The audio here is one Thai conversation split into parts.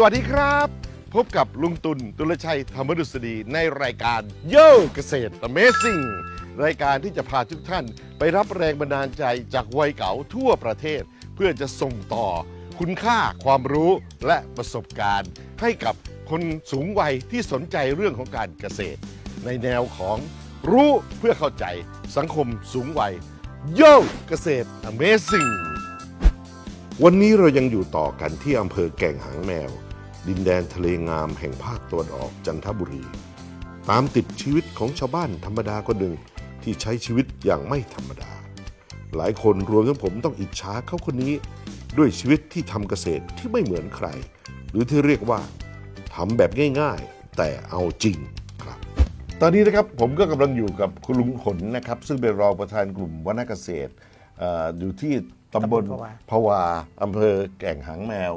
สวัสดีครับ พบกับลุงตุลตุลชัยธรรมดุษฎีในรายการโย่เกษตร Amazing รายการที่จะพาทุกท่านไปรับแรงบันดาลใจจากวัยเก่าทั่วประเทศ เพื่อจะส่งต่อคุณค่าความรู้และประสบการณ์ ให้กับคนสูงวัยที่สนใจเรื่องของการเกษตร ในแนวของรู้เพื่อเข้าใจสังคมสูงวัยโย่เกษตร Amazing วันนี้เรายังอยู่ต่อกันที่อำเภอแก่งหางแมว ดินแดนทะเลงามแห่งภาคตะวันออกจันทบุรี ตามติดชีวิตของชาวบ้านธรรมดาคนหนึ่งที่ใช้ชีวิตอย่างไม่ธรรมดา หลายคนรวมทั้งผมต้องอิจฉาเขาคนนี้ ด้วยชีวิตที่ทำเกษตรที่ไม่เหมือนใคร หรือที่เรียกว่าทำแบบง่ายๆ แต่เอาจริงครับ ตอนนี้นะครับผมก็กำลังอยู่กับคุณลุงขนนะครับ ซึ่งเป็นรองประธานกลุ่มวนเกษตรเอ่ออยู่ที่ตำบลตำบลภาวาภาวาอำเภอแก่งหางแมว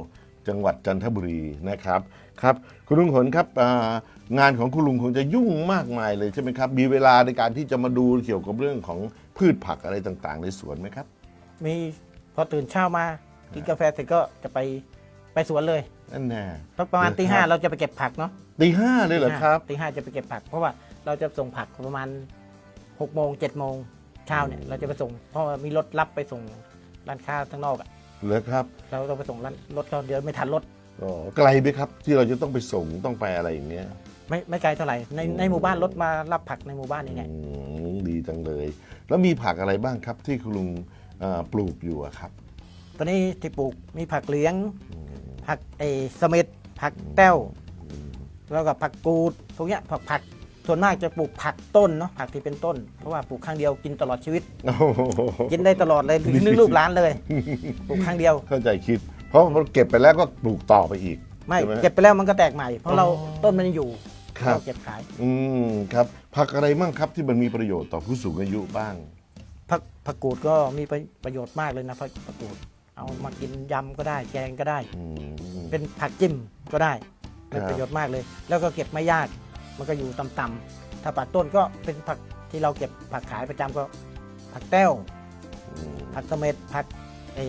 จังหวัดจันทบุรีนะครับครับ คุณลุงขนครับอ่างานของคุณลุงคงจะยุ่งมากมายเลยใช่ไหมครับ มีเวลาในการที่จะมาดูเกี่ยวกับเรื่องของพืชผักอะไรต่างๆ ในสวนไหมครับ มีพอตื่นเช้ามากินกาแฟเสร็จก็จะไปไปสวนเลยนั่นแน่เพราะประมาณครับตีห้าเราจะไปเก็บผักเนาะตีห้าเลยเหรอครับตีห้าจะไปเก็บผัก เพราะว่าเราจะส่งผักประมาณหกโมงเจ็ดโมงเช้าเนี่ยเราจะไปส่งเพราะว่ามีรถรับไปส่งร้านค้าข้างนอกอะ เหรอครับเราต้องไปส่งร้านรถเขาเดี๋ยวไม่ทันรถอ๋อไกลไหมครับ ที่เราจะต้องไปส่งต้องไปอะไรอย่างเงี้ย ไม่ไม่ไกลเท่าไหร่ในในหมู่บ้านรถมารับผักในหมู่บ้านนี่ไงอืมดีจังเลย แล้วมีผักอะไรบ้างครับที่คุณลุงเอ่อปลูกอยู่อะครับ ตอนนี้ที่ปลูกมีผักเหลี้ยง ผักเออเสม็ดผักแต้วแล้วก็ผักกูดพวกเนี้ยผักผัก ส่วนมากจะปลูกผักต้นเนาะผักที่เป็นต้น เพราะว่าปลูกครั้งเดียวกินตลอดชีวิต โอ้โหกินได้ตลอดเลยถึงนึกลูกร้านเลย ปลูกครั้งเดียว เข้าใจคิด เพราะเก็บไปแล้วก็ปลูกต่อไปอีก ไม่ใช่ไหมเก็บไปแล้วมันก็แตกใหม่ เพราะเราอ๋อต้นมันยังอยู่ครับ เราเก็บขายอืมครับผักอะไรบ้างครับที่มันมีประโยชน์ต่อผู้สูงอายุบ้าง ผักผักกูดก็มีประประโยชน์มากเลยนะผักผักกูด เอามากินยำก็ได้แกงก็ได้ อืม เป็นผักจิ้มก็ได้ครับเป็นประโยชน์มากเลย แล้วก็เก็บไม่ยาก มันก็อยู่ต่ำๆถ้าผักต้นก็เป็นผักที่เราเก็บผักขายประจำก็ผักแต้วอืมผักเสม็ดผักไอ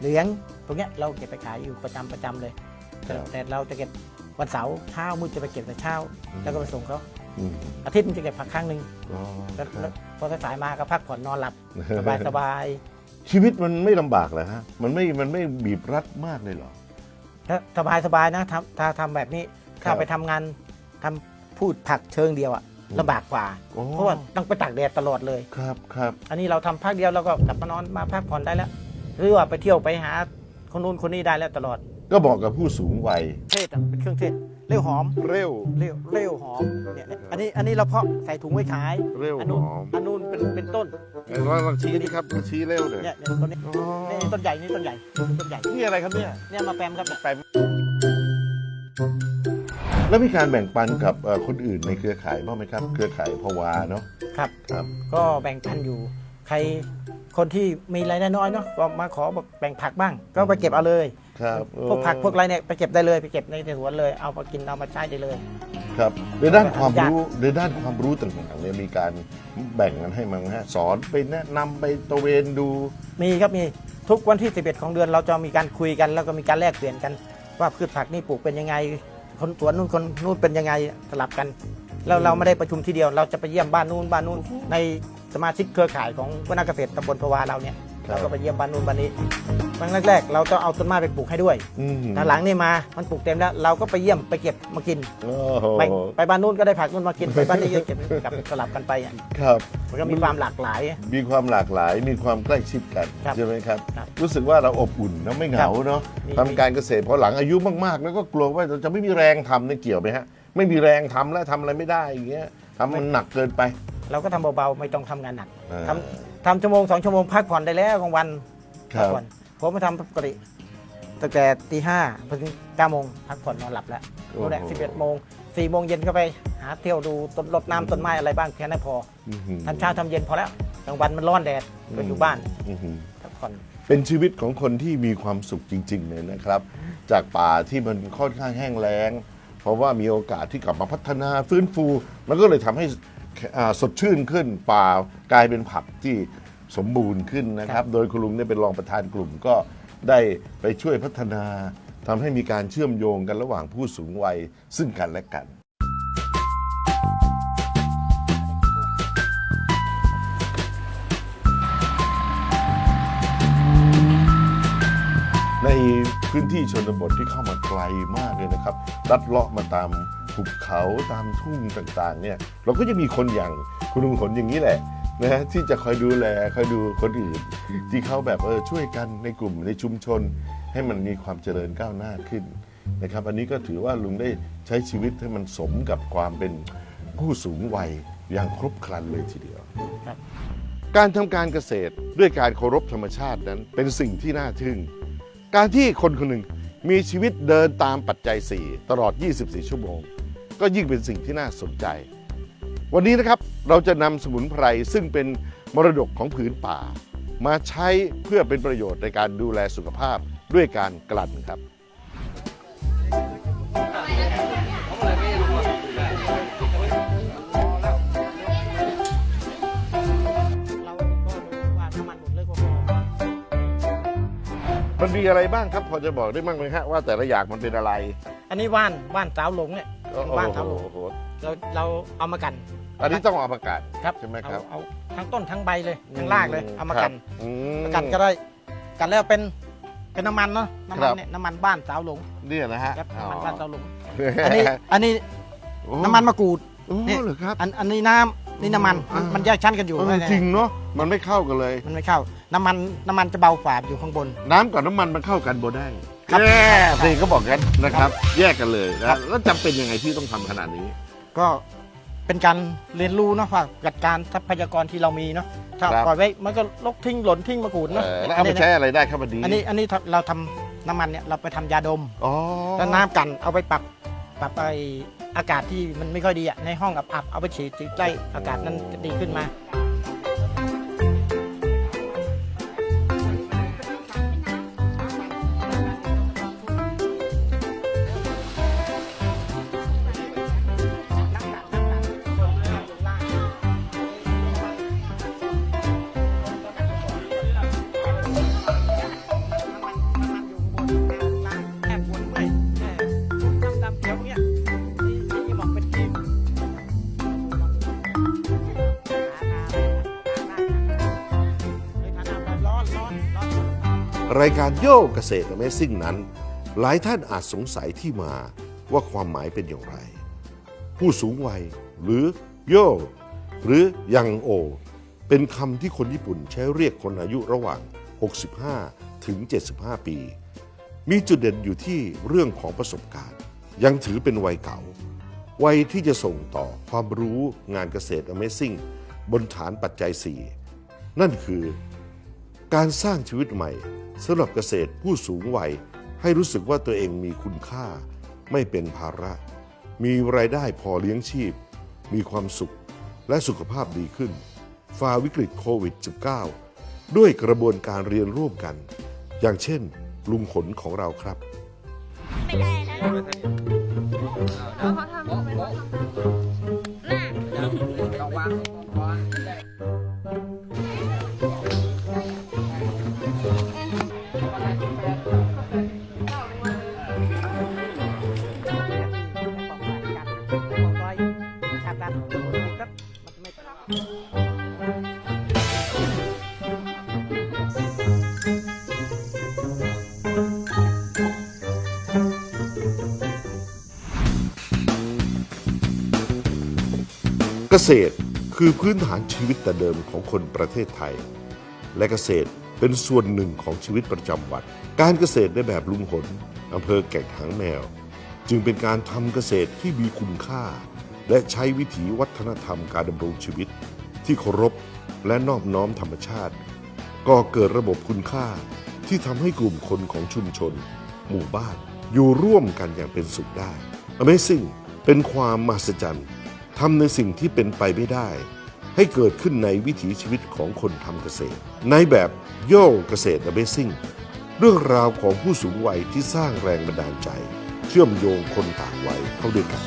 เหลืองตรงเนี้ยเราเก็บไปขายอยู่ประจำประจำเลยครับแต่เราจะเก็บวันเสาร์เช้ามืดจะไปเก็บแต่เช้าแล้วก็ไปส่งเขาอืมอาทิตย์มันจะเก็บผักครั้งหนึ่งอ๋อแล้วครัแล้วบพอสายๆมาก็พักผ่อนนอนหลับสบายสบายชีวิตมันไม่ลำบากเลยฮะมันไม่มันไม่บีบรัดมากเลยเหรอ ถ้าสบายสบายนะทำถ้าทำแบบนี้ครัถ้าบไปทำงานทำ พูดผักเชิงเดียวอะอืมลำบากกว่า โอ้ เพราะว่าต้องไปตากแดดตลอดเลย ครับครับ อันนี้เราทำพักเดียวเราก็กลับมานอนมาพักผ่อนได้แล้ว หรือว่าไปเที่ยวไปหาคนนู้นคนนี้ได้แล้วตลอดก็บอกกับผู้สูงวัย เทศอะเป็นเครื่องเทศเร็วหอมเร็ว เร็วเร็วหอมเนี่ยอันนี้อันนี้เราเพาะใส่ถุงไว้ขายเร็วอัหนู้นอมอันนู้นเป็นเป็นต้นไหนลองลองชี้นี่ครับชี้เร็วหน่อยเนี่ยเนี่ยต้นนี้อ๋อนี่ต้นใหญ่นี่ต้นใหญ่ต้นใหญ่นี่อะไรครับเนี่ยเนี่ยมาแปมครับเนี่ยไป แล้วมีการแบ่งปันกับเอ่อคนอื่นในเครือข่ายบ้างไหมครับ เครือข่ายพวาเนาะครับ ครับ ก็แบ่งปันอยู่ ใครคนที่มีรายได้น้อยเนาะก็มาขอบอกแบ่งผักบ้าง ก็ไปเก็บเอาเลย ครับพวกผักพวกอะไรเนี่ยไปเก็บได้เลยไปเก็บในสวนเลยเอามากินเอามาใช้ได้เลย ครับในด้านความรู้ในด้านความรู้ต่างๆเนี่ยมีการแบ่งกันให้มั้งฮะสอนไปแนะนำไปตระเวนดู มีครับมีทุกวันที่ 11 ของเดือนเราจะมีการคุยกัน แล้วก็มีการแลกเปลี่ยนกันว่าพืชผักนี่ปลูกเป็นยังไง คนสวนนู่นคนนู่นเป็นยังไงสลับกัน แล้วเราไม่ได้ประชุมทีเดียว เราจะไปเยี่ยมบ้านนู่นบ้านนู่นในสมาชิกเครือข่ายของวนาเกษตรตำบลพวาเราเนี่ยครับ เราก็ไปเยี่ยมบ้านนู่นบ้านนี้ครั้งแรกๆ เราต้องเอาต้นไม้ไปปลูกให้ด้วยอืมถ้าหลังนี่มา มันปลูกเต็มแล้ว เราก็ไปเยี่ยมไปเก็บมากิน โอ้โหไปไปบ้านนู่นก็ได้ผักนู่นมากิน ไปบ้านนี้ก็เก็บกลับสลับกันไปอะครับ มันก็มีความหลากหลาย มีความหลากหลายมีความใกล้ชิดกันครับใช่ไหมครับ ครับรู้สึกว่าเราอบอุ่นนะไม่เหงาเนาะมี ทำการเกษตรพอหลังอายุมากๆ แล้วก็กลัวว่าเราจะไม่มีแรงทำเนี่ยเกี่ยวไหมฮะ ไม่มีแรงทำแล้วทำอะไรไม่ได้อย่างเงี้ยทำมันหนักเกินไป เราก็ทำเบาๆ ไม่ต้องทำงานหนักอ่า ทำ ทำชั่วโมงสองชั่วโมงพักผ่อนได้แล้วกลางวันคพัรับผ่อนผมมาทำปกติตั้งแต่ตีห้าพอถึงเก้าโมงพักผ่อนนอนหลับแล้วนู่นแหละสิบเอ็ดโมงสี่โมงเย็นก็ไปหาเที่ยวดูต้นรดน้ำต้นไม้อะไรบ้างแค่นั้นพออื้อหือ ทำเช้าทำเย็นพอแล้วกลางวันมันร้อนแดดก็อยู่บ้านอื้อหือ พักผ่อน เป็นชีวิตของคนที่มีความสุขจริง ๆ เลยนะครับ จากป่าที่มันค่อนข้างแห้งแล้ง เพราะว่ามีโอกาสที่กลับมาพัฒนาฟื้นฟู มันก็เลยทำให้อ่า สดชื่นขึ้นป่ากลายเป็นผักที่สมบูรณ์ขึ้นนะครับ โดยคุณลุงได้เป็นรองประธานกลุ่มก็ได้ไปช่วยพัฒนาทำให้มีการเชื่อมโยงกันระหว่างผู้สูงวัยซึ่งกันและกัน ในพื้นที่ชนบทที่เข้ามาไกลมากเลยนะครับลัดเลาะมาตาม ภูเขาตามทุ่งต่างๆเนี่ยเราก็จะมีคนอย่างคุณลุงขนอย่างนี้แหละนะฮะที่จะคอยดูแลคอยดูคนอื่น ที่เขาแบบเออช่วยกันในกลุ่มในชุมชน ให้มันมีความเจริญก้าวหน้าขึ้นนะครับ อันนี้ก็ถือว่าลุงได้ใช้ชีวิตให้มันสมกับความเป็นผู้สูงวัยอย่างครบครันเลยทีเดียวครับการทำการเกษตรด้วยการเคารพธรรมชาตินั้นเป็นสิ่งที่น่าทึ่ง การที่คนคนหนึ่งมีชีวิตเดินตามปัจจัย 4 ตลอด 24 ชั่วโมง ก็ยิ่งเป็นสิ่งที่น่าสนใจ วันนี้นะครับเราจะนำสมุนไพรซึ่งเป็นมรดกของผืนป่า มาใช้เพื่อเป็นประโยชน์ในการดูแลสุขภาพด้วยการกลั่นครับมันหมดเลยก็พอมันมีอะไรบ้างครับพอจะบอกได้บ้างไหมฮะว่าแต่ละอย่างมันเป็นอะไร อันนี้ว่านว่านสาวหลงเนี่ย โอ้โหว่านสาวหลงโอ้โหเราเราเอามากัน อันนี้ต้องเอาประกาศครับใช่ไหมครับเอาเอาทั้งต้นทั้งใบเลยทั้งรากเลยเอามากันครับอืมกันก็ได้กันแล้วเป็นเป็นน้ำมันเนาะน้ำครัมันบเนี่ยน้ำมันบ้านสาวหลงเนี่ยนะฮะครับอ๋อน้ำมันบ้านสาวหลงอันนี้อันนี้โอ้น้ำมันมะกรูดโอ้นี่เหรอครับอันอันนี้น้ำนี่น้ำมันมันอ่ามัมันแยกชั้นกันอยู่เออไม่ได้จริงเนาะมันไม่เข้ากันเลย มันไม่เข้า น้ำมันน้ำมันจะเบาฝาบอยู่ข้างบน น้ำกับน้ำมันมันเข้ากันบ่ได้ ครับ แย่สิเขาบอกกันนะครับ แยกกันเลยครันะบแล้วจำเป็นยังไงที่ต้องทำขนาดนี้ ก็เป็นการเรียนรู้เนาะว่าจัดการทรัพยากรที่เรามีเนาะถ้าครับ ปล่อยไว้มันก็ลกทิ้งหล่นทิ้งมะกรูดเนาะเออแล้วเอาไปใช้อะไรได้ครับวันนี้อันนี้อันนี้เราทำน้ำมันเนี่ยเราไปทำยาดม อ๋อแล้วน้ำกันเอาไปปรับปรับไออากาศที่มันไม่ค่อยดีอะในห้องอับๆเอาไปฉีดใกล้อากาศนั้นจะดีขึ้นมา รายการโยกเกษตร Amazing นั้น หลายท่านอาจสงสัยที่มาว่าความหมายเป็นอย่างไร ผู้สูงวัยหรือโยหรือยังโอ เป็นคำที่คนญี่ปุ่นใช้เรียกคนอายุระหว่าง 65 ถึง 75 ปี มีจุดเด่นอยู่ที่เรื่องของประสบการณ์ ยังถือเป็นวัยเก่า วัยที่จะส่งต่อความรู้งานเกษตร Amazing บนฐานปัจจัย 4 นั่นคือ การสร้างชีวิตใหม่ สำหรับเกษตรผู้สูงวัยให้รู้สึกว่าตัวเองมีคุณค่า ไม่เป็นภาระ มีรายได้พอเลี้ยงชีพ มีความสุขและสุขภาพดีขึ้นฝ่าวิกฤตโควิด -19 ด้วยกระบวนการเรียนร่วมกัน อย่างเช่น ลุงขนของเราครับ ไม่ได้แล้ว กษตรคือพื้นฐานชีวิตแต่เดิมของคนประเทศไทย และเกษตรเป็นส่วนหนึ่งของชีวิตประจำวัน การเกษตรในแบบลุงหนอำเภอแก่งหางแมว จึงเป็นการทำเกษตรที่มีคุณค่า และใช้วิถีวัฒนธรรมการดำรงชีวิต ที่เคารพและนอบน้อมธรรมชาติ ก็เกิดระบบคุณค่าที่ทำให้กลุ่มคนของชุมชน หมู่บ้าน อยู่ร่วมกันอย่างเป็นสุขได้ Amazing เป็นความมหัศจรรย์ ทำในสิ่งที่เป็นไปไม่ได้ ให้เกิดขึ้นในวิถีชีวิตของคนทำเกษตร ในแบบโย่เกษตร Amazing เรื่องราวของผู้สูงวัยที่สร้างแรงบันดาลใจ เชื่อมโยงคนต่างวัยเข้าด้วยกัน